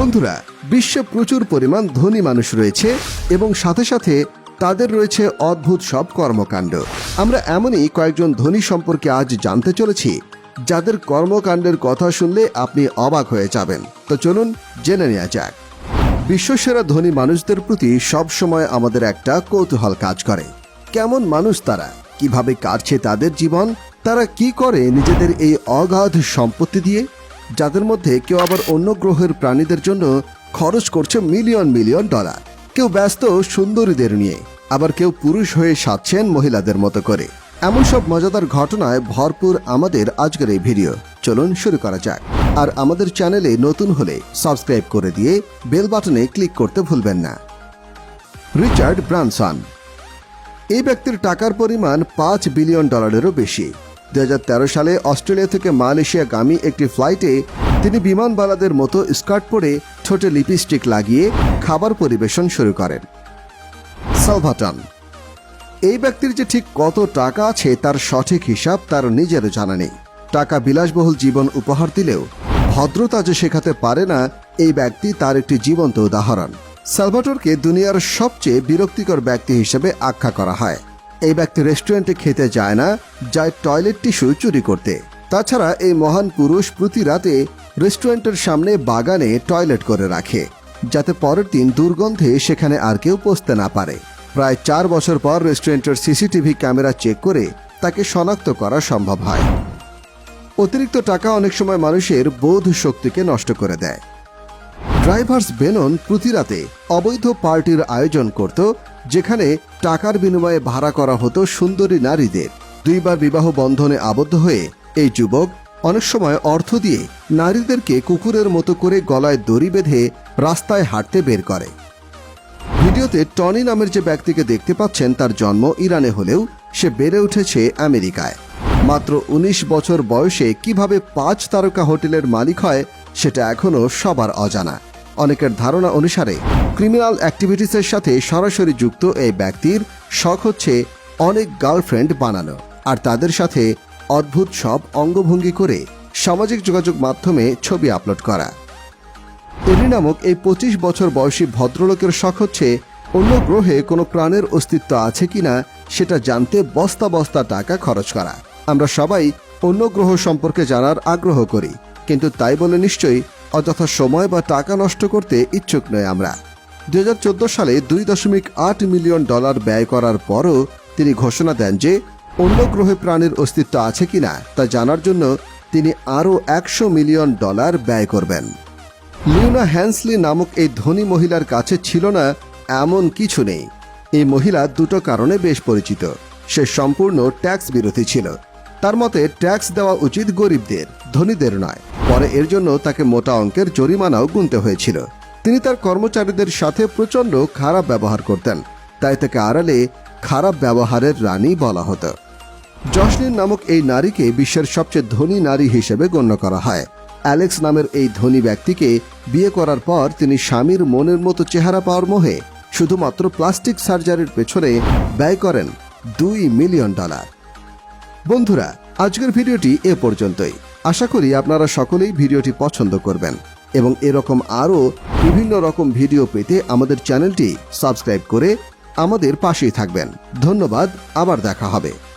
বন্ধুরা, বিশ্বে প্রচুর পরিমাণ ধনী মানুষ রয়েছে এবং সাথে সাথে তাদের রয়েছে অদ্ভুত সব কর্মকাণ্ড। আমরা এমনই কয়েকজন ধনী সম্পর্কে আজ জানতে চলেছি, যাদের কর্মকাণ্ডের কথা শুনলে আপনি অবাক হয়ে যাবেন। তো চলুন জেনে নেওয়া যাক। বিশ্বসেরা ধনী মানুষদের প্রতি সবসময় আমাদের একটা কৌতূহল কাজ করে। কেমন মানুষ তারা? কীভাবে কাটছে তাদের জীবন? তারা কি করে নিজেদের এই অগাধ সম্পত্তি দিয়ে? যাদের মধ্যে কেউ আবার অন্য গ্রহের প্রাণীদের জন্য খরচ করছে মিলিয়ন মিলিয়ন ডলার। কেউ ব্যস্ত সুন্দরীদের নিয়ে, আবার কেউ পুরুষ হয়ে সাজছেন মহিলাদের মতো করে। এমন সব মজাদার ঘটনায় ভরপুর আমাদের আজকের এই ভিডিও। চলুন শুরু করা যাক। আর আমাদের চ্যানেলে নতুন হলে সাবস্ক্রাইব করে দিয়ে বেল বাটনে ক্লিক করতে ভুলবেন না। Richard Branson. এই ব্যক্তির টাকার পরিমাণ পাঁচ বিলিয়ন ডলারেরও বেশি। দু হাজার তেরো সালে অস্ট্রেলিয়া থেকে মালয়েশিয়াগামী একটি ফ্লাইটে তিনি বিমানবালাদের মতো স্কার্ট পরে ঠোঁটে লিপস্টিক লাগিয়ে খাবার পরিবেশন শুরু করেন। সালভাটন। এই ব্যক্তির যে ঠিক কত টাকা আছে তার সঠিক হিসাব তার নিজের জানা নেই। টাকা বিলাসবহুল জীবন উপহার দিলেও ভদ্রতা যে শেখাতে পারে না, এই ব্যক্তি তার একটি জীবন্ত উদাহরণ। সালভাটোরকে দুনিয়ার সবচেয়ে বিরক্তিকর ব্যক্তি হিসেবে আখ্যা করা হয়। এই ব্যক্তি রেস্টুরেন্টে খেতে যায় না, যায় টয়লেট টিস্যু চুরি করতে। তাছাড়া এই মহান পুরুষ প্রতি রাতে রেস্টুরেন্টের সামনে বাগানে টয়লেট করে রাখে, যাতে পরের দিন দুর্গন্ধে সেখানে আর কেউ পৌঁছতে না পারে। প্রায় চার বছর পর রেস্টুরেন্টের সিসিটিভি ক্যামেরা চেক করে তাকে শনাক্ত করা সম্ভব হয়। অতিরিক্ত টাকা অনেক সময় মানুষের বোধ শক্তিকে নষ্ট করে দেয়। ড্রাইভার্স বেনন প্রতি রাতে অবৈধ পার্টির আয়োজন করত, যেখানে টাকার বিনিময়ে ভাড়া করা হতো সুন্দরী নারীদের। দুইবার বিবাহ বন্ধনে আবদ্ধ হয়ে এই যুবক অনেক সময় অর্থ দিয়ে নারীদেরকে কুকুরের মতো করে গলায় দড়ি বেঁধে রাস্তায় হাঁটতে বের করে। ভিডিওতে টনি নামের যে ব্যক্তিকে দেখতে পাচ্ছেন তার জন্ম ইরানে হলেও সে বেড়ে উঠেছে আমেরিকায়। মাত্র ১৯ বছর বয়সে কীভাবে পাঁচ তারকা হোটেলের মালিক হয় সেটা এখনও সবার অজানা। অনেকের ধারণা অনুসারে ক্রিমিনাল অ্যাক্টিভিটিসের সাথে সরাসরি যুক্ত এই ব্যক্তির শখ হচ্ছে অনেক গার্লফ্রেন্ড বানানো আর তাদের সাথে অদ্ভুত সব অঙ্গভঙ্গি করে সামাজিক যোগাযোগ মাধ্যমে ছবি আপলোড করা। এলি নামক এই পঁচিশ বছর বয়সী ভদ্রলোকের শখ হচ্ছে অন্য গ্রহে কোনো প্রাণের অস্তিত্ব আছে কিনা সেটা জানতে বস্তা বস্তা টাকা খরচ করা। আমরা সবাই অন্য গ্রহ সম্পর্কে জানার আগ্রহ করি, কিন্তু তাই বলে নিশ্চয়ই অযথা সময় বা টাকা নষ্ট করতে ইচ্ছুক নয় আমরা। দুই হাজার চোদ্দ সালে দুই দশমিক আট মিলিয়ন ডলার ব্যয় করার পরও তিনি ঘোষণা দেন যে অন্য গ্রহে প্রাণীর অস্তিত্ব আছে কিনা তা জানার জন্য তিনি আরও একশো মিলিয়ন ডলার ব্যয় করবেন। লিওনা হ্যান্সলি নামক এই ধনী মহিলার কাছে ছিল না এমন কিছু নেই। এই মহিলা দুটো কারণে বেশ পরিচিত। সে সম্পূর্ণ ট্যাক্স বিরোধী ছিল। তার মতে, ট্যাক্স দেওয়া উচিত গরিবদের, ধনীদের নয়। পরে এর জন্য তাকে মোটা অঙ্কের জরিমানাও গুনতে হয়েছিল। তিনি তার কর্মচারীদের সাথে প্রচণ্ড খারাপ ব্যবহার করতেন। তাই তাকে আড়ালে খারাপ ব্যবহারের রানী বলা হতো। জসলিন নামক এই নারীকে বিশ্বের সবচেয়ে ধনী নারী হিসেবে গণ্য করা হয়। অ্যালেক্স নামের এই ধনী ব্যক্তিকে বিয়ে করার পর তিনি স্বামীর মনের মতো চেহারা পাওয়ার মোহে শুধুমাত্র প্লাস্টিক সার্জারির পেছনে ব্যয় করেন দুই মিলিয়ন ডলার। বন্ধুরা, আজকের ভিডিওটি এ পর্যন্তই। আশা করি আপনারা সকলেই ভিডিওটি পছন্দ করবেন। এবং এরকম আরও বিভিন্ন রকম ভিডিও পেতে আমাদের চ্যানেলটি সাবস্ক্রাইব করে আমাদের পাশেই থাকবেন। ধন্যবাদ, আবার দেখা হবে।